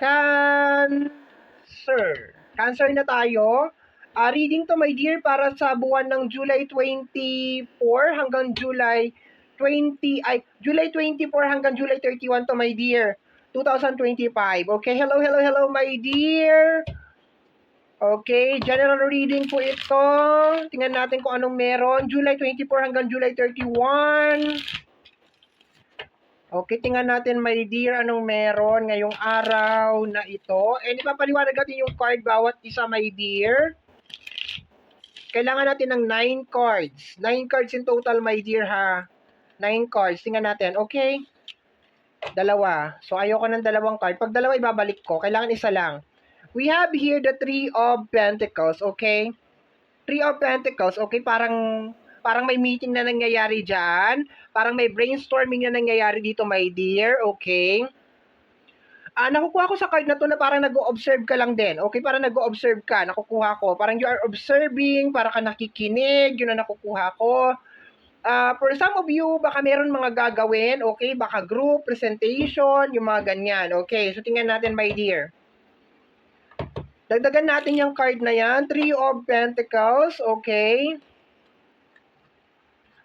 Cancer. Cancer na tayo. Ah, reading to my dear para sa buwan ng July 24 hanggang July 20 ay July 24 hanggang July 31 to my dear 2025. Okay, hello, hello, hello my dear. Okay, general reading po ito. Tingnan natin kung anong meron. July 24 hanggang July 31. Okay, tingnan natin, my dear, anong meron ngayong araw na ito. And ipapaliwanag natin yung card bawat isa, my dear. Kailangan natin ng 9 cards. 9 cards in total, my dear, ha. 9 cards. Tingnan natin, okay? Dalawa. So, ayoko ng dalawang card. Pag dalawa, ibabalik ko. Kailangan isa lang. We have here the Three of Pentacles, okay? Three of Pentacles, okay? Parang parang may meeting na nangyayari dyan. Parang may brainstorming na nangyayari dito, my dear. Okay? Ah, nakukuha ko sa card na to na parang nag-o-observe ka lang din. Okay, parang nag-o-observe ka. Nakukuha ko. Parang you are observing, para ka nakikinig. Yun na nakukuha ko. Ah, for some of you, baka meron mga gagawin. Okay, baka group, presentation, yung mga ganyan. Okay, so tingnan natin, my dear. Dagdagan natin yung card na yan. Three of Pentacles. Okay.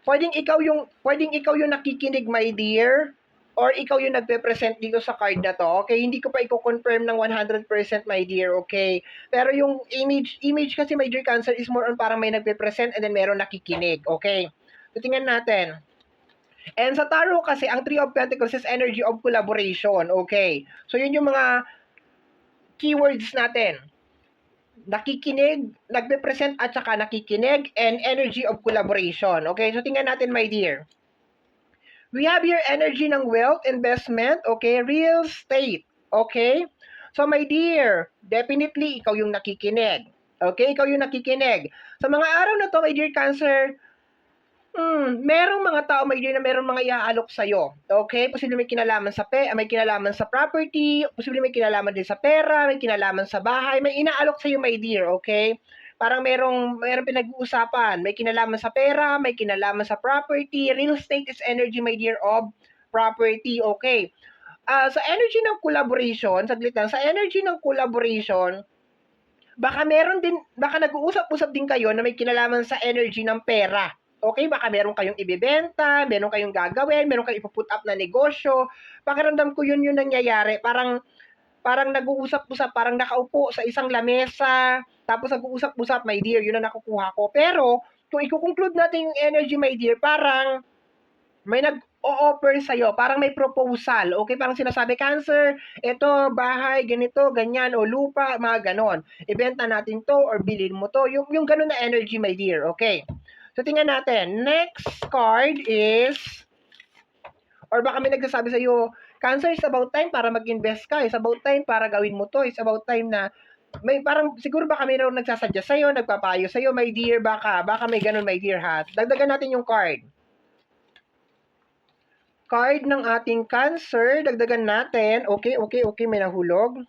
Pwedeng ikaw yung pwedeng ikaw yung nakikinig, my dear, or ikaw yung nagpe-present dito sa card na to. Okay, hindi ko pa i-confirm ng 100% my dear, okay? Pero yung image image kasi my dear cancer is more on parang may nagpe-present and then meron nakikinig, okay? Tingnan natin. And sa tarot kasi ang Three of Pentacles is energy of collaboration, okay? So yun yung mga keywords natin nakikinig, nagpe-present at saka nakikinig, and energy of collaboration. Okay, so tingnan natin, my dear. We have your energy ng wealth, investment, okay, real estate, okay? So, my dear, definitely, ikaw yung nakikinig. Okay, ikaw yung nakikinig. Sa mga araw na to, my dear Cancer, Hmm, merong mga tao may na merong mga iaalok sa iyo. Okay? Posible may kinalaman sa pe, may kinalaman sa property, posible may kinalaman din sa pera, may kinalaman sa bahay, may inaalok sa iyo, my dear, okay? Parang merong merong pinag-uusapan, may kinalaman sa pera, may kinalaman sa property. Real estate is energy, my dear, of property, okay? Ah, sa energy ng collaboration, saglit lang, sa energy ng collaboration, baka meron din, baka nag-uusap-usap din kayo na may kinalaman sa energy ng pera Okay, baka meron kayong ibibenta, meron kayong gagawin, meron kayong ipuput up na negosyo. Pakiramdam ko yun yung nangyayari. Parang parang nag-uusap-usap, parang nakaupo sa isang lamesa, tapos nag-uusap-usap, my dear, yun ang nakukuha ko. Pero, kung i-conclude natin yung energy, my dear, parang may nag-o-offer sa'yo, parang may proposal, okay? Parang sinasabi, cancer, ito, bahay, ganito, ganyan, o lupa, mga ganon. Ibenta natin to, or bilhin mo to. Yung, yung ganon na energy, my dear, okay? So, tingnan natin. Next card is, or baka may nagsasabi sa iyo, Cancer is about time para mag-invest ka. It's about time para gawin mo to. It's about time na may parang siguro baka mayroong nagsasadya sa iyo, nagpapayo sa iyo, my dear, baka baka may ganun, my dear hat. Dagdagan natin yung card. Card ng ating cancer, dagdagan natin. Okay, okay, okay, may nahulog.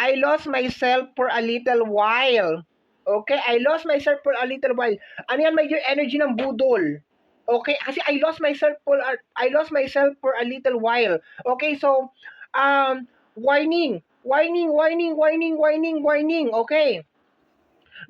I lost myself for a little while. Okay, I lost myself for a little while. Ano yan, dear, energy ng budol. Okay, kasi I lost myself for a, I lost myself for a little while. Okay, so um whining, whining, whining, whining, whining, whining. Okay.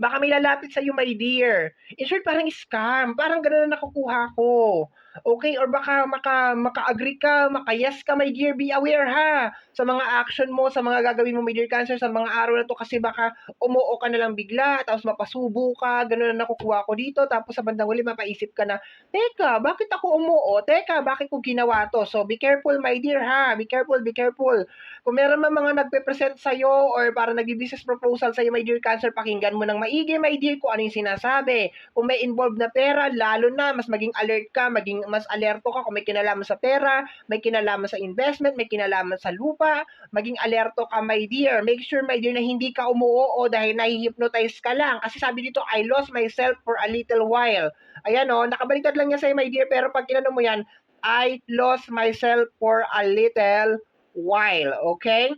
Baka may lalapit sa iyo, my dear. In short, parang scam. Parang gano'n na nakukuha ko. Okay, or baka maka, maka-agree ka, maka-yes ka, my dear, be aware ha, sa mga action mo, sa mga gagawin mo, my dear cancer, sa mga araw na to, kasi baka umuo ka na lang bigla, tapos mapasubo ka, gano'n na nakukuha ko dito, tapos sa bandang huli, mapaisip ka na, teka, bakit ako umuo? Teka, bakit ko ginawa to? So, be careful, my dear ha, be careful, be careful. Kung meron man mga nagpe-present sa'yo, or para nag-business proposal sa'yo, my dear cancer, pakinggan mo ng maigi, my dear, kung ano yung sinasabi. Kung may involved na pera, lalo na, mas maging alert ka, maging mas alerto ka kung may kinalaman sa pera, may kinalaman sa investment, may kinalaman sa lupa, maging alerto ka, my dear. Make sure, my dear, na hindi ka umuoo dahil nahihypnotize ka lang. Kasi sabi dito, I lost myself for a little while. Ayan o, oh, nakabaliktad lang niya sa'yo, my dear, pero pag kinano mo yan, I lost myself for a little while. Okay?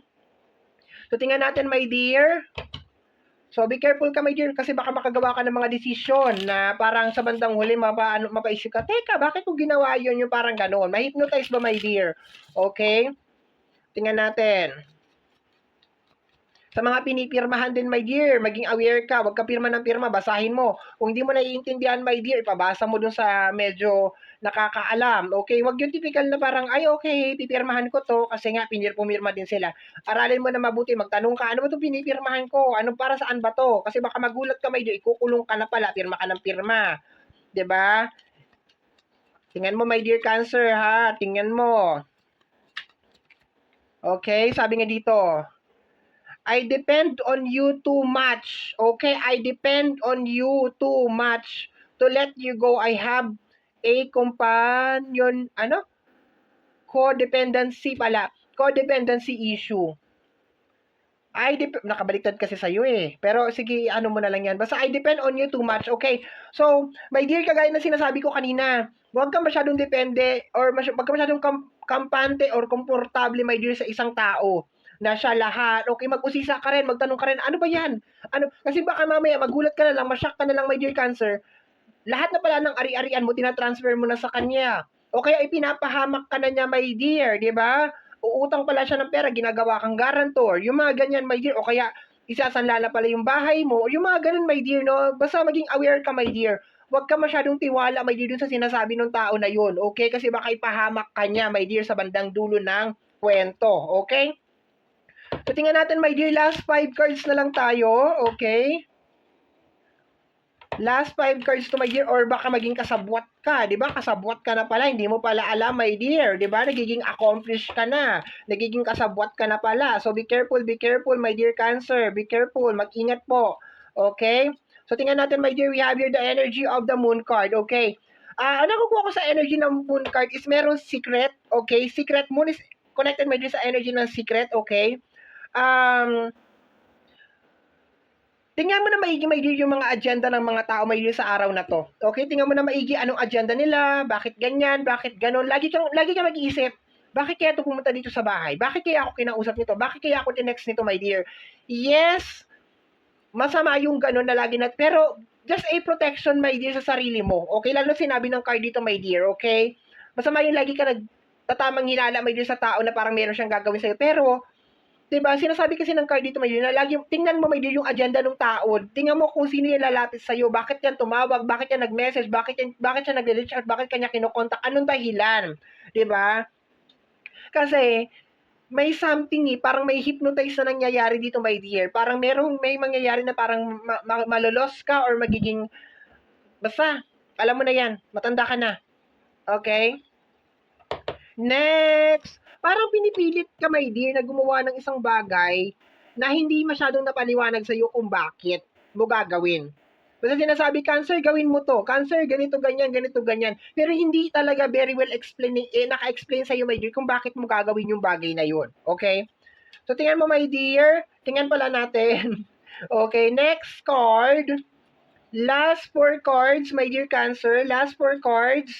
So, tingnan natin, my dear. So, be careful ka, my dear, kasi baka makagawa ka ng mga desisyon na parang sa bandang huli, mapa, ano, mapaisip ka, teka, bakit ko ginawa yun, yung parang gano'n? Mahipnotize ba, my dear? Okay? Tingnan natin. Sa mga pinipirmahan din, my dear, maging aware ka. Huwag ka pirma ng pirma, basahin mo. Kung hindi mo naiintindihan, my dear, ipabasa mo dun sa medyo nakakaalam. Okay, wag yung typical na parang, ay okay, pipirmahan ko to kasi nga pinir pumirma din sila. Aralin mo na mabuti, magtanong ka, ano ba itong pinipirmahan ko? Ano para saan ba to? Kasi baka magulat ka, my dear, ikukulong ka na pala, pirma ka ng pirma. 'Di ba? Tingnan mo, my dear cancer, ha? Tingnan mo. Okay, sabi nga dito, I depend on you too much. Okay, I depend on you too much to let you go. I have a companion, ano? Codependency pala. Codependency issue. I dep- nakabaliktad kasi sa iyo eh. Pero sige, ano mo na lang yan. Basta I depend on you too much. Okay. So, my dear, kagaya na sinasabi ko kanina, huwag ka masyadong depende or masy- huwag ka masyadong kam- kampante or komportable, my dear, sa isang tao na siya lahat. Okay, mag-usisa ka rin, magtanong ka rin, ano ba yan? Ano? Kasi baka mamaya magulat ka na lang, masyak ka na lang, my dear cancer. Lahat na pala ng ari-arian mo, tinatransfer mo na sa kanya. O kaya ipinapahamak ka na niya, my dear, di ba? Uutang pala siya ng pera, ginagawa kang guarantor. Yung mga ganyan, my dear, o kaya isasanla na pala yung bahay mo. Yung mga ganun, my dear, no? Basta maging aware ka, my dear. Huwag ka masyadong tiwala, my dear, dun sa sinasabi ng tao na yun. Okay? Kasi baka ipahamak ka niya, my dear, sa bandang dulo ng kwento. Okay? So, tingnan natin, my dear, last five cards na lang tayo. Okay? Last five cards to, my dear, or baka maging kasabwat ka, di ba? Kasabwat ka na pala, hindi mo pala alam, my dear, di ba? Nagiging accomplished ka na, nagiging kasabwat ka na pala. So, be careful, be careful, my dear Cancer, be careful, mag-ingat po. Okay? So, tingnan natin, my dear, we have here the energy of the moon card, okay? Ah, ang nakukuha ko sa energy ng moon card is meron secret, okay? Secret moon is connected, my dear, sa energy ng secret, okay? Um, Tingnan mo na maigi maigi yung mga agenda ng mga tao maigi sa araw na to. Okay, tingnan mo na maigi anong agenda nila, bakit ganyan, bakit ganon. Lagi kang lagi kang mag-iisip, bakit kaya to pumunta dito sa bahay? Bakit kaya ako kinausap nito? Bakit kaya ako tinext nito, my dear? Yes, masama yung ganon na lagi na, pero just a protection, my dear, sa sarili mo. Okay, lalo sinabi ng card dito, my dear, okay? Masama yung lagi ka nagtatamang hinala, my dear, sa tao na parang meron siyang gagawin sa'yo. Pero, 'di ba? Sinasabi kasi ng card dito may na lagi tingnan mo may yung agenda ng tao. Tingnan mo kung sino yung lalapit sa iyo, bakit yan tumawag, bakit yan nag-message, bakit yan bakit siya nag-reach out, bakit kanya kino-contact, anong dahilan, 'di ba? Kasi may something eh, parang may hypnotize na nangyayari dito, my dear. Parang merong may mangyayari na parang ma- ma- malolos ka or magiging basta alam mo na 'yan, matanda ka na. Okay? Next, parang pinipilit ka, my dear, na gumawa ng isang bagay na hindi masyadong napaliwanag sa iyo kung bakit mo gagawin. Basta sinasabi, cancer, gawin mo to. Cancer, ganito, ganyan, ganito, ganyan. Pero hindi talaga very well explain, eh, naka-explain sa iyo, my dear, kung bakit mo gagawin yung bagay na yun. Okay? So, tingnan mo, my dear. Tingnan pala natin. okay, next card. Last four cards, my dear cancer. Last four cards.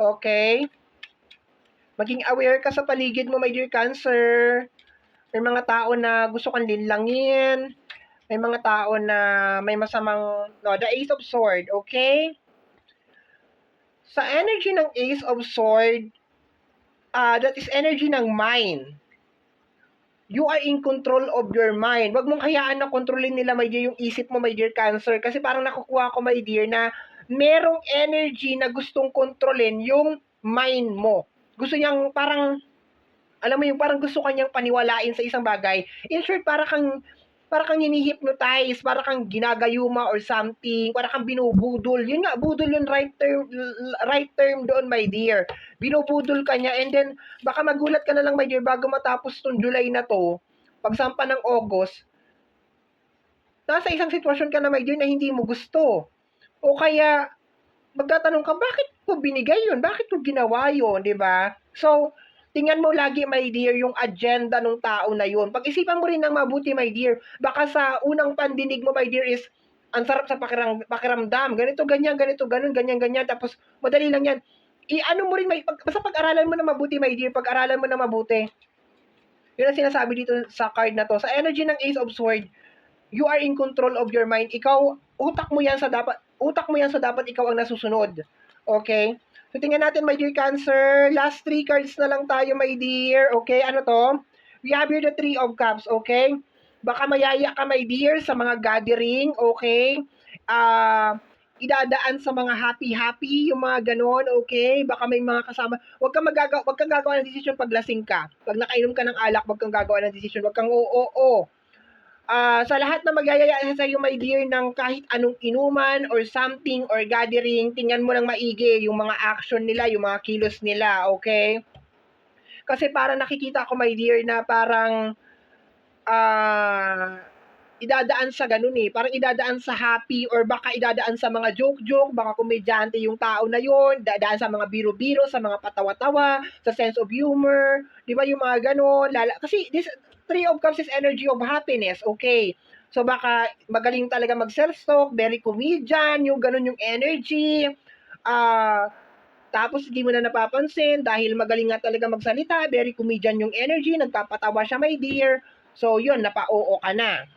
Okay. Maging aware ka sa paligid mo, my dear cancer. May mga tao na gusto kang linlangin. May mga tao na may masamang, no, the Ace of Sword, okay? Sa energy ng Ace of Sword, uh, that is energy ng mind. You are in control of your mind. Huwag mong hayaan na kontrolin nila, my dear, yung isip mo, my dear cancer. Kasi parang nakukuha ko, my dear, na merong energy na gustong kontrolin yung mind mo gusto niyang parang alam mo yung parang gusto kanyang paniwalain sa isang bagay. In short, para kang para kang hinihypnotize, para kang ginagayuma or something, para kang binubudol. Yun nga, budol yung right term, right term doon, my dear. Binubudol ka niya and then baka magulat ka na lang, my dear, bago matapos tong July na to, pagsampa ng August, nasa isang sitwasyon ka na, my dear, na hindi mo gusto. O kaya, magtatanong ka, bakit ko binigay yun? Bakit ko ginawa yun? di ba? So, tingnan mo lagi, my dear, yung agenda ng tao na yun. Pag-isipan mo rin ng mabuti, my dear. Baka sa unang pandinig mo, my dear, is ang sarap sa pakiram, pakiramdam. Ganito, ganyan, ganito, ganun, ganyan, ganyan. Tapos, madali lang yan. I-ano mo rin, may, pag, basta pag-aralan mo na mabuti, my dear. Pag-aralan mo na mabuti. Yun ang sinasabi dito sa card na to. Sa energy ng Ace of Sword, you are in control of your mind. Ikaw, utak mo yan sa dapat, utak mo yan sa dapat ikaw ang nasusunod. Okay? So, tingnan natin, my dear Cancer. Last three cards na lang tayo, my dear. Okay, ano to? We have here the Three of Cups, okay? baka mayaya ka, my dear, sa mga gathering, okay? Ah, idadaan sa mga happy-happy, yung mga ganon, okay? Baka may mga kasama. Huwag kang magagawa, huwag kang gagawa ng desisyon pag lasing ka. Pag nakainom ka ng alak, huwag kang gagawa ng desisyon. Huwag kang oo, oo, oo. Ah, sa lahat na magyayaya sa iyo, my dear, ng kahit anong inuman or something or gathering, tingnan mo ng maigi yung mga action nila, yung mga kilos nila, okay? Kasi parang nakikita ko, my dear, na parang ah idadaan sa ganun eh. Parang idadaan sa happy or baka idadaan sa mga joke-joke, baka komedyante yung tao na yon, dadaan sa mga biro-biro, sa mga patawa-tawa, sa sense of humor, di ba yung mga ganun. Lala, kasi this Three of Cups is energy of happiness, okay. So baka magaling talaga mag-self-talk, very comedian, yung ganun yung energy. Ah, tapos hindi mo na napapansin dahil magaling nga talaga magsalita, very comedian yung energy, nagpapatawa siya, my dear. So yun, napa-oo ka na.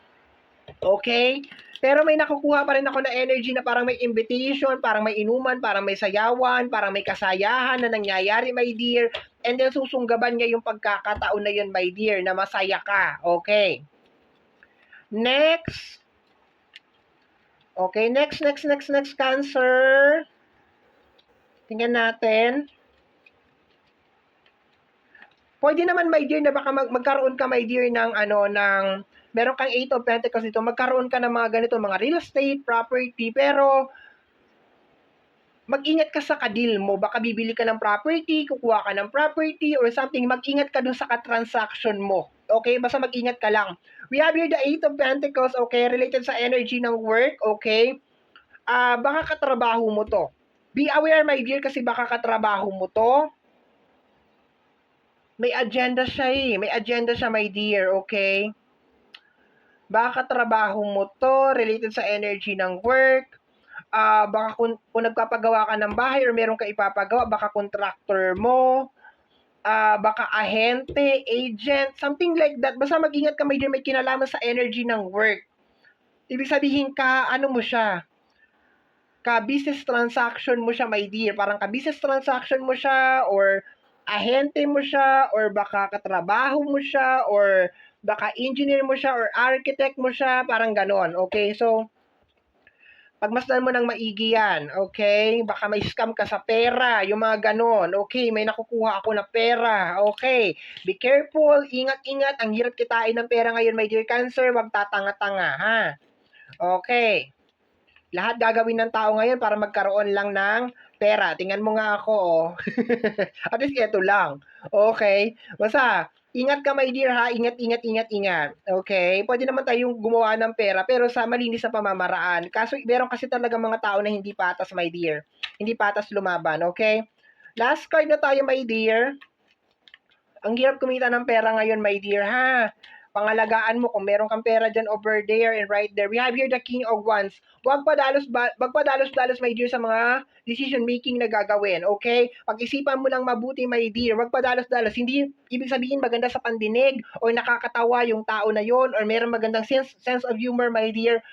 Okay? Pero may nakukuha pa rin ako na energy na parang may invitation, parang may inuman, parang may sayawan, parang may kasayahan na nangyayari, my dear. And then susunggaban niya yung pagkakataon na yun, my dear, na masaya ka. Okay. Next. Okay, next, next, next, next, Cancer. Tingnan natin. Pwede naman, my dear, na baka mag- magkaroon ka, my dear, ng ano, ng meron kang 8 of Pentacles dito, magkaroon ka ng mga ganito, mga real estate, property, pero mag-ingat ka sa kadil mo. Baka bibili ka ng property, kukuha ka ng property, or something. Mag-ingat ka dun sa katransaction mo. Okay? Basta mag-ingat ka lang. We have here the 8 of Pentacles, okay? Related sa energy ng work, okay? Ah, baka katrabaho mo to. Be aware, my dear, kasi baka katrabaho mo to. May agenda siya eh. May agenda siya, my dear, okay? baka trabaho mo to, related sa energy ng work, ah baka kung, kung nagpapagawa ka ng bahay or meron ka ipapagawa, baka contractor mo, ah baka ahente, agent, something like that. Basta mag-ingat ka, may, may kinalaman sa energy ng work. Ibig sabihin ka, ano mo siya, ka-business transaction mo siya, my dear. Parang ka-business transaction mo siya, or ahente mo siya, or baka katrabaho mo siya, or baka engineer mo siya or architect mo siya, parang ganon. Okay, so, pagmasdan mo ng maigi yan, okay? Baka may scam ka sa pera, yung mga ganon. Okay, may nakukuha ako na pera, okay? Be careful, ingat-ingat, ang hirap kitain ng pera ngayon, my dear cancer, wag tatanga-tanga, ha? Okay. Lahat gagawin ng tao ngayon para magkaroon lang ng pera. Tingnan mo nga ako, oh. At least ito lang. Okay? Basta, ingat ka my dear ha, ingat, ingat, ingat, ingat. Okay? Pwede naman tayong gumawa ng pera pero sa malinis na pamamaraan. Kaso meron kasi talaga mga tao na hindi patas my dear. Hindi patas lumaban, okay? Last card na tayo my dear. Ang hirap kumita ng pera ngayon my dear ha. Pangalagaan mo kung meron kang pera dyan over there and right there. We have here the King of Wands. Huwag pa dalos, wag pa dalos-dalos my dear sa mga decision making na gagawin, okay? Pag-isipan mo lang mabuti, my dear. Wag pa dalos-dalos. Hindi ibig sabihin maganda sa pandinig or nakakatawa yung tao na yon or meron magandang sense, sense of humor, my dear.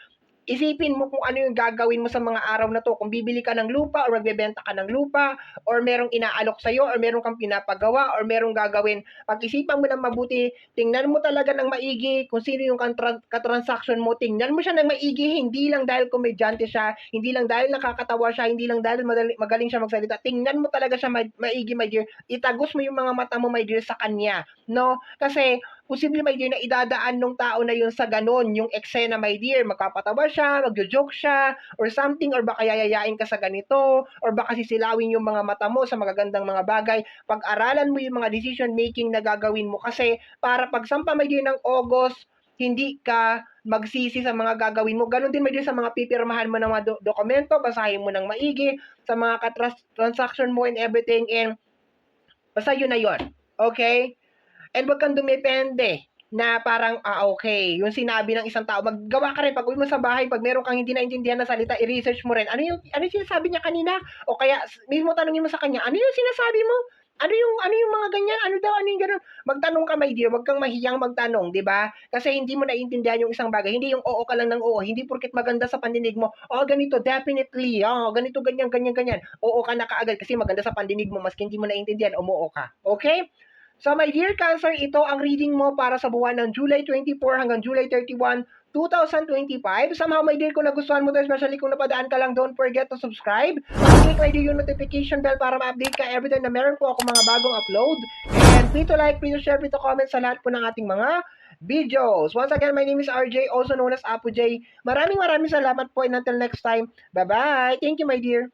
Isipin mo kung ano yung gagawin mo sa mga araw na to. Kung bibili ka ng lupa or magbebenta ka ng lupa or merong inaalok sa'yo or meron kang pinapagawa or merong gagawin. Pag-isipan mo ng mabuti, tingnan mo talaga ng maigi kung sino yung katra- katransaction mo. Tingnan mo siya ng maigi, hindi lang dahil komedyante siya, hindi lang dahil nakakatawa siya, hindi lang dahil madali, magaling siya magsalita. Tingnan mo talaga siya ma- maigi, my dear. Itagos mo yung mga mata mo, my dear, sa kanya. No? Kasi posible my dear na idadaan nung tao na yun sa ganon, yung eksena my dear, magpapatawa siya, magjo-joke siya, or something, or baka yayayain ka sa ganito, or baka sisilawin yung mga mata mo sa magagandang mga bagay. Pag-aralan mo yung mga decision making na gagawin mo kasi para pagsampa my dear ng August, hindi ka magsisi sa mga gagawin mo. Ganon din may sa mga pipirmahan mo ng mga do- dokumento, basahin mo ng maigi, sa mga katras- transaction mo and everything, and basta yun na yun. Okay? And wag kang dumepende na parang, ah, okay, yung sinabi ng isang tao, maggawa ka rin, pag uwi mo sa bahay, pag meron kang hindi naintindihan na salita, i-research mo rin, ano yung, ano yung sinasabi niya kanina? O kaya, mismo tanongin mo sa kanya, ano yung sinasabi mo? Ano yung, ano yung mga ganyan? Ano daw, ano yung gano'n? Magtanong ka, my dear, wag kang mahiyang magtanong, di ba? Kasi hindi mo naiintindihan yung isang bagay, hindi yung oo ka lang ng oo, hindi porket maganda sa pandinig mo, oh, ganito, definitely, oh, ganito, ganyan, ganyan, ganyan, oo ka na kaagad kasi maganda sa pandinig mo, maski hindi mo naiintindihan, umuo ka. Okay? So my dear Cancer, ito ang reading mo para sa buwan ng July 24 hanggang July 31, 2025. Somehow, my dear, kung nagustuhan mo to, especially kung napadaan ka lang, don't forget to subscribe. Click dear yung notification bell para ma-update ka every time na meron po ako mga bagong upload. And please to like, please to share, please to comment sa lahat po ng ating mga videos. Once again, my name is RJ, also known as Apo J. Maraming maraming salamat po and until next time, bye-bye. Thank you, my dear.